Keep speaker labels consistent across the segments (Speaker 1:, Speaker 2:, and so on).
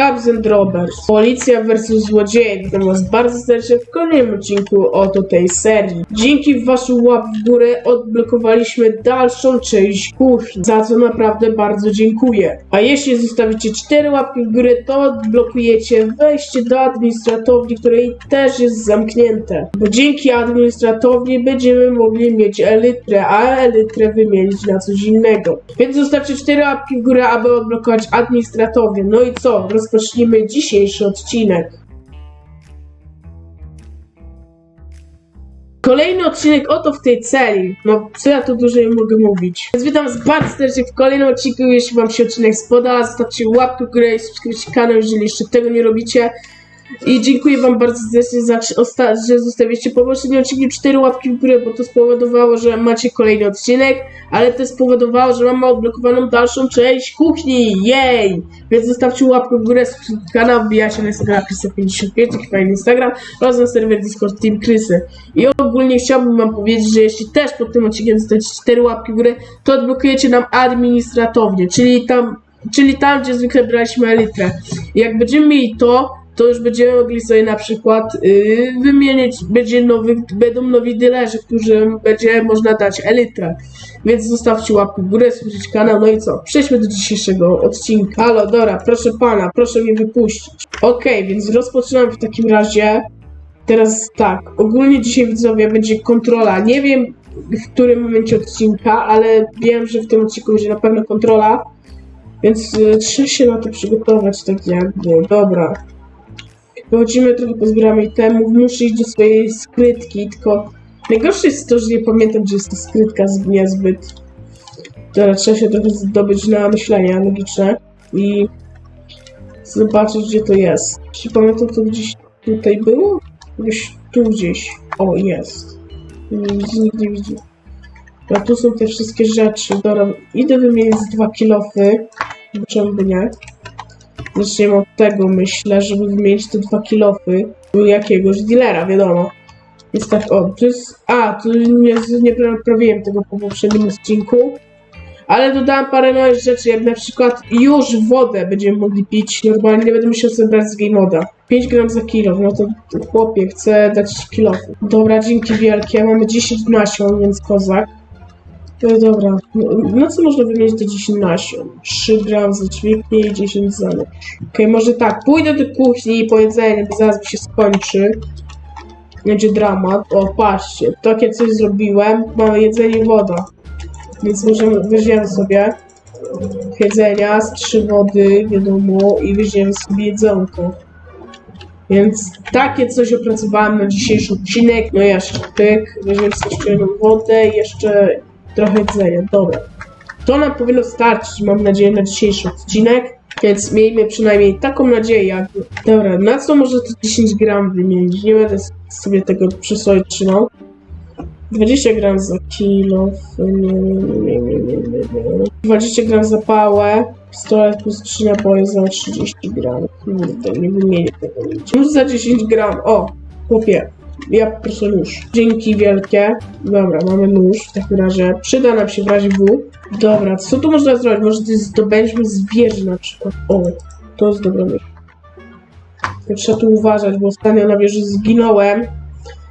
Speaker 1: Cops and Robbers. Policja versus złodzieje. Witam was bardzo serdecznie w kolejnym odcinku oto tej serii. Dzięki waszym łap w górę odblokowaliśmy dalszą część kuchni, za co naprawdę bardzo dziękuję. A jeśli zostawicie 4 łapki w górę, to odblokujecie wejście do administratowni, której też jest zamknięte. Bo dzięki administratowni będziemy mogli mieć elytrę, a elytrę wymienić na coś innego. Więc zostawcie 4 łapki w górę, aby odblokować administratownię. No i co? Rozpocznijmy dzisiejszy odcinek. Kolejny odcinek oto w tej celi. No, co ja tu dłużej mogę mówić. Więc witam was bardzo serdecznie w kolejnym odcinku. Jeśli wam się odcinek spodoba, zostawcie łapkę w górę i subskrybujcie kanał, jeżeli jeszcze tego nie robicie. I dziękuję wam bardzo serdecznie, za, że zostawiliście po poprzednim odcinku 4 łapki w górę, bo to spowodowało, że macie kolejny odcinek, ale to spowodowało, że mamy odblokowaną dalszą część kuchni. Jej! Więc zostawcie łapkę w górę, kanał, wbijajcie na Instagram Krysa55, taki fajny Instagram oraz na serwer Discord Team Krysy. I ogólnie chciałbym wam powiedzieć, że jeśli też pod tym odcinkiem zostawicie 4 łapki w górę, to odblokujecie nam administratownię, czyli tam, czyli tam, gdzie zwykle braliśmy elitrę. I jak będziemy mieli to, to już będziemy mogli sobie na przykład yy, wymienić, będzie nowy, będą nowi dealerzy, którym będzie można dać elitrę. Więc zostawcie łapkę w górę, subskrypcję kanał, no i co? Przejdźmy do dzisiejszego odcinka. Halo, Dora, proszę pana, proszę mnie wypuścić. Okej, więc rozpoczynam w takim razie. Teraz tak, ogólnie dzisiaj widzowie będzie kontrola. Nie wiem w którym momencie odcinka, ale wiem, że w tym odcinku będzie na pewno kontrola. Więc y, trzeba się na to przygotować, tak jakby. Dobra. Wychodzimy, trochę pozbieramy itemów, muszę iść do swojej skrytki, tylko najgorsze jest to, że nie pamiętam, gdzie jest ta skrytka niezbyt. Teraz trzeba się trochę zdobyć na myślenia logiczne i zobaczyć, gdzie to jest. Jeśli pamiętam, to gdzieś tutaj było? Gdzieś tu gdzieś. O, jest. Nikt nie widzi. A tu są te wszystkie rzeczy. Dobra, idę wymienić dwa kilofy. Czemu by nie? Zaczniemy od tego, myślę, żeby wymienić te dwa kilofy u jakiegoś dealera, wiadomo. Więc tak, o, to jest... A, tu nie, nie naprawiłem tego po poprzednim odcinku. Ale dodałem parę nowych rzeczy, jak na przykład już wodę będziemy mogli pić. Normalnie nie będę musiał sobie brać z game moda. 5 gram za kilo, no to chłopie, chcę dać kilofy. Dobra, dzięki wielkie. Mamy 10 nasion, więc kozak. No dobra, na co można wymienić te 10 nasion? 3 gram za dźwignię i 10 za. Okej, może tak, pójdę do kuchni i po jedzenie, bo zaraz mi się skończy. Będzie dramat. O, patrzcie, takie coś zrobiłem. Mamy jedzenie i woda. Więc możemy, weźmiemy sobie jedzenia, z trzy wody, wiadomo, i weźmiemy sobie jedzonko. Więc takie coś opracowałem na dzisiejszy odcinek. No jeszcze pyk, weźmiemy sobie szczelną wodę i jeszcze trochę jedzenia. Dobra. To nam powinno starczyć, mam nadzieję, na dzisiejszy odcinek. Więc miejmy przynajmniej taką nadzieję. Jakby. Dobra, na co może to 10 gram wymienić? Nie będę sobie tego trzymał. 20 gram za kilo. Nie, nie, nie, nie, nie, nie. 20 gram za pałę. Pistolet plus 3 naboje za 30 gram. Kurde, nie wymienię tego. Nóż za 10 gram. O, chłopie. Ja proszę nóż. Dzięki wielkie. Dobra, mamy nóż w takim razie. Przyda nam się w razie W. Dobra, co tu można zrobić? Może to zdobędźmy zwierzę na przykład. O, to jest dobra myśl. Ja Trzeba tu uważać, bo ostatnio na wieży zginąłem.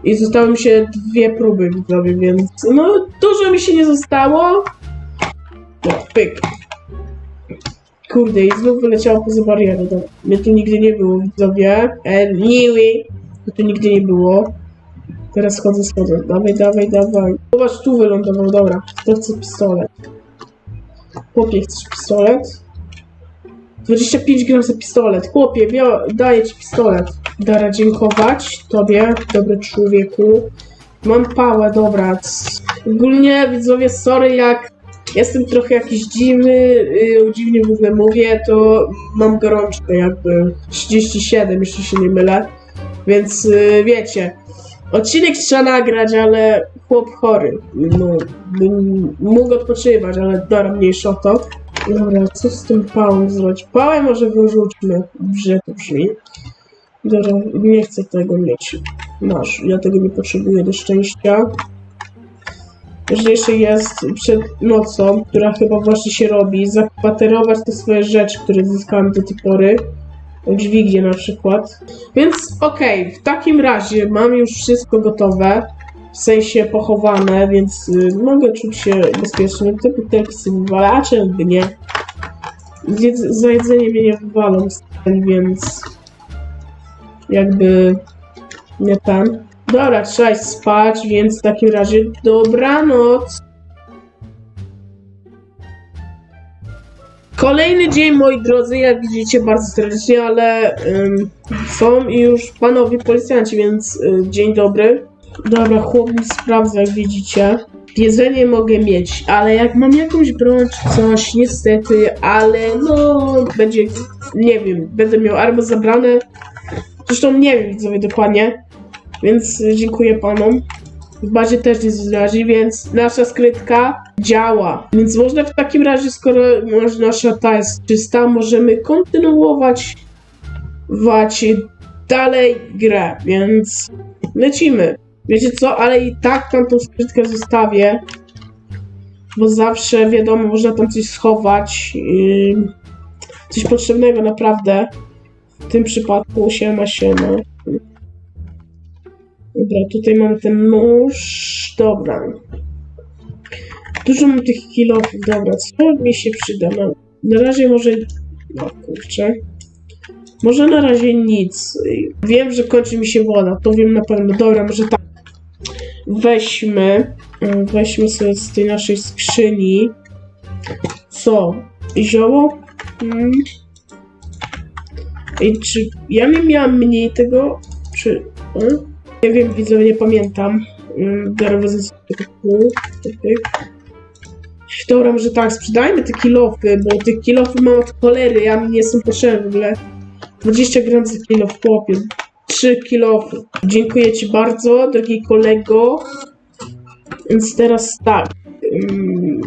Speaker 1: I zostały mi się dwie próby widzowie, więc no dużo mi się nie zostało. No, pyk. Kurde, i znów wyleciało poza barierę. No, mnie tu nigdy nie było, widzowie. Anyway, mnie tu nigdy nie było. Teraz chodzę, schodzę. Dawaj, dawaj, dawaj. Zobacz, tu wylądował, dobra. To chcę pistolet. Chłopie, chcesz pistolet? 25 gram za pistolet. Chłopie, daję ci pistolet. Dara dziękować tobie, dobry człowieku. Mam pałę, dobra. Ogólnie widzowie, sorry jak jestem trochę jakiś dziwny, yy, dziwnie w ogóle mówię, to mam gorączkę jakby 37, jeśli się nie mylę. Więc yy, wiecie, odcinek trzeba nagrać, ale chłop chory. No, mógł odpoczywać, ale dobra, mniejsza to. Dobra, co z tym pałą zrobić? Pałę może wyrzućmy, że to brzmi. Dobra, nie chcę tego mieć. Masz, ja tego nie potrzebuję do szczęścia. Ważniejsze jest przed nocą, która chyba właśnie się robi, zakwaterować te swoje rzeczy, które zyskałem do tej pory. Dźwignię na przykład. Więc okej, w takim razie mam już wszystko gotowe, w sensie pochowane, więc y, mogę czuć się bezpiecznie. Te butelki sobie wywalę, a czemu nie? Jedz- za jedzenie mnie nie wywalą, więc jakby nie ten. Dobra, trzeba spać, więc w takim razie dobranoc. Kolejny dzień, moi drodzy, jak widzicie, bardzo serdecznie, ale ym, są już panowie policjanci, więc y, dzień dobry. Dobra, chłop mi sprawdza, jak widzicie. Jedzenie mogę mieć, ale jak mam jakąś broń czy coś, niestety, ale no, będzie, nie wiem, będę miał albo zabrane, zresztą nie wiem, widzowie, dokładnie, więc y, dziękuję panom. W bazie też nie zrazi, więc nasza skrytka działa. Więc można w takim razie, skoro nasza ta jest czysta, możemy kontynuować wać dalej grę, więc lecimy. Wiecie co, ale i tak tam tą skrytkę zostawię, bo zawsze wiadomo, można tam coś schować, yy, coś potrzebnego naprawdę. W tym przypadku siema siema. Dobra, tutaj mamy ten nóż. Dobra. Dużo mam tych kilofów. Dobra, co mi się przyda? No, na razie może... No kurczę. Może na razie nic. Wiem, że kończy mi się woda. To wiem na pewno. Dobra, może tak. Weźmy. mm, Weźmy sobie z tej naszej skrzyni. Co? Zioło? Mm. I czy ja nie miałam mniej tego? Czy... Hmm? Nie wiem, widzowie, nie pamiętam. Mm, Biorę wezmę pół. Pyk. Dobra, może tak, sprzedajmy te kilofy, bo te kilofy mam od cholery, a mi nie są potrzebne w ogóle. 20 gram za kilo w chłopie. 3 kilofy. Dziękuję Ci bardzo, drogi kolego. Więc teraz tak. Mm.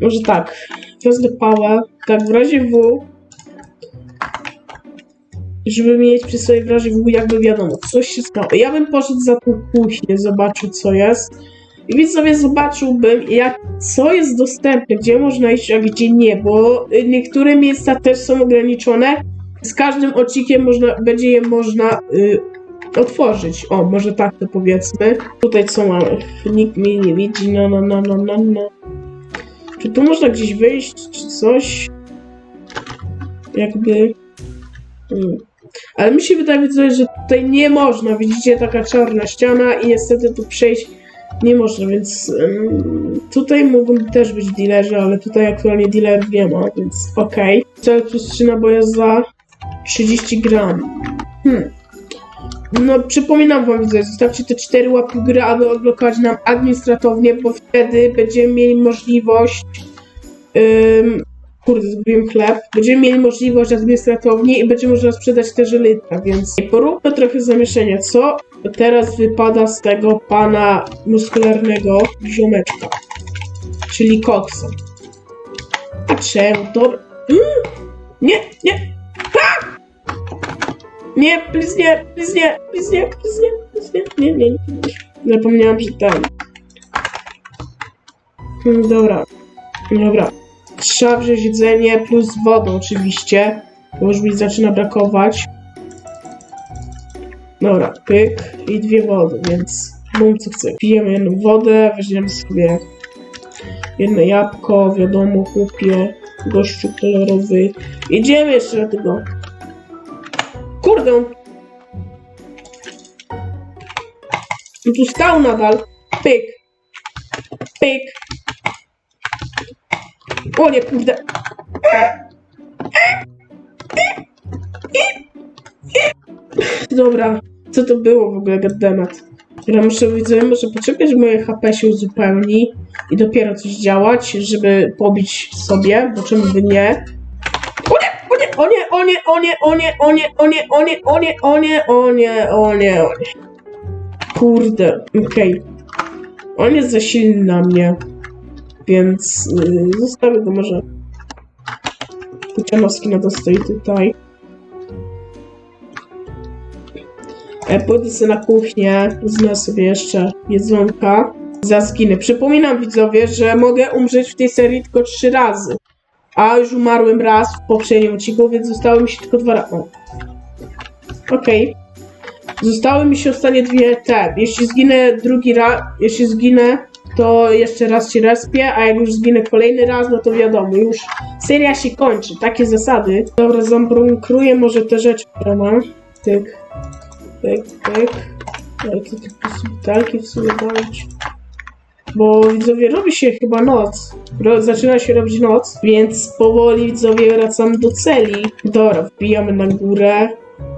Speaker 1: Może tak. Wezmę pałę. Tak, w razie W żeby mieć przy sobie w razie W jakby wiadomo, coś się stało. Ja bym poszedł za tą kuchnię, zobaczył co jest. I więc sobie zobaczyłbym, jak, co jest dostępne, gdzie można iść, a gdzie nie, bo y, niektóre miejsca też są ograniczone. Z każdym odcinkiem można, będzie je można y, otworzyć. O, może tak to powiedzmy. Tutaj co mamy? Nikt mnie nie widzi, no, no, no, no, no, no. Czy tu można gdzieś wyjść, czy coś? Jakby... Hmm. Ale mi się wydaje, że tutaj nie można. Widzicie, taka czarna ściana i niestety tu przejść nie można, więc ym, tutaj mógłbym też być dealerzy, ale tutaj aktualnie dealerów nie ma, więc okej. Okay. plus 3 naboje za 30 gram. Hmm. No, przypominam wam, widzowie, zostawcie te 4 łapki w górę, aby odblokować nam administratownie, bo wtedy będziemy mieli możliwość ym, kurde, zgubiłem chleb. Będziemy mieli możliwość administratownie i będzie można sprzedać te żelita, więc poróbmy trochę zamieszania. Co teraz wypada z tego pana muskularnego ziomeczka? Czyli koksa. A czemu? Dobra. Mm! Nie, nie! A! Nie, please nie, please nie, please nie, please nie, please nie, nie, nie, nie. Zapomniałam, że. Mm, Dobra. Dobra. Trzeba wziąć jedzenie plus wodę oczywiście, bo już mi zaczyna brakować. Dobra, pyk i dwie wody, więc bum co chcę. Pijemy jedną wodę, weźmiemy sobie jedno jabłko, wiadomo, chłopie, gościu kolorowy. Idziemy jeszcze do tego. Kurde. On tu stał nadal. Pyk. Pyk. O nie, kurde. Dobra, co to było w ogóle, goddammit? Ja muszę, widzę, muszę poczekać, moje HP się uzupełni i dopiero coś działać, żeby pobić sobie, bo czemu by nie? O nie, o nie, o nie, o nie, o nie, o nie, o nie, o nie, o nie, o nie, o nie, o nie. Kurde, okej. On jest za silny na mnie. Więc yy, zostawię go może. Kucianowski na to stoi tutaj. E, pójdę sobie na kuchnię, wezmę sobie jeszcze jedzonka. Za zginę. Przypominam widzowie, że mogę umrzeć w tej serii tylko trzy razy. A już umarłem raz w poprzednim odcinku, więc zostały mi się tylko dwa razy. Okej. Zostały mi się ostatnie dwie te. Jeśli zginę drugi raz, jeśli zginę, to jeszcze raz się respię, a jak już zginę kolejny raz, no to wiadomo, już seria się kończy. Takie zasady. Dobra, zambrunkruję może te rzeczy, które mam. Tyk, tyk, tyk. Ale to tylko butelki w sumie dać. Bo widzowie, robi się chyba noc. Ro, zaczyna się robić noc, więc powoli widzowie wracamy do celi. Dobra, wbijamy na górę.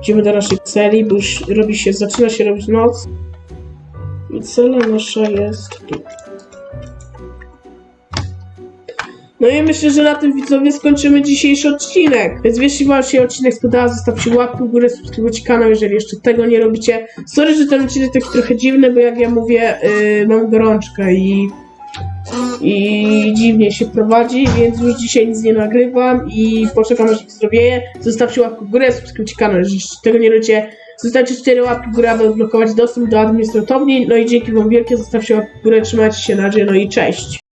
Speaker 1: Idziemy do naszej celi, bo już robi się, zaczyna się robić noc. I cela nasza jest tu. No i myślę, że na tym widzowie skończymy dzisiejszy odcinek. Więc jeśli wam się odcinek spodobał, zostawcie łapkę w górę, subskrybujcie kanał, jeżeli jeszcze tego nie robicie. Sorry, że ten odcinek taki trochę dziwny, bo jak ja mówię, yy, mam gorączkę i i dziwnie się prowadzi, więc już dzisiaj nic nie nagrywam i poczekam aż zdrowieje. Zostawcie łapkę w górę, subskrybujcie kanał, jeżeli tego nie robicie. Zostawcie 4 łapki w górę, aby odblokować dostęp do administratowni. No i dzięki wam wielkie, zostawcie łapkę w górę, trzymajcie się na razie, no i cześć.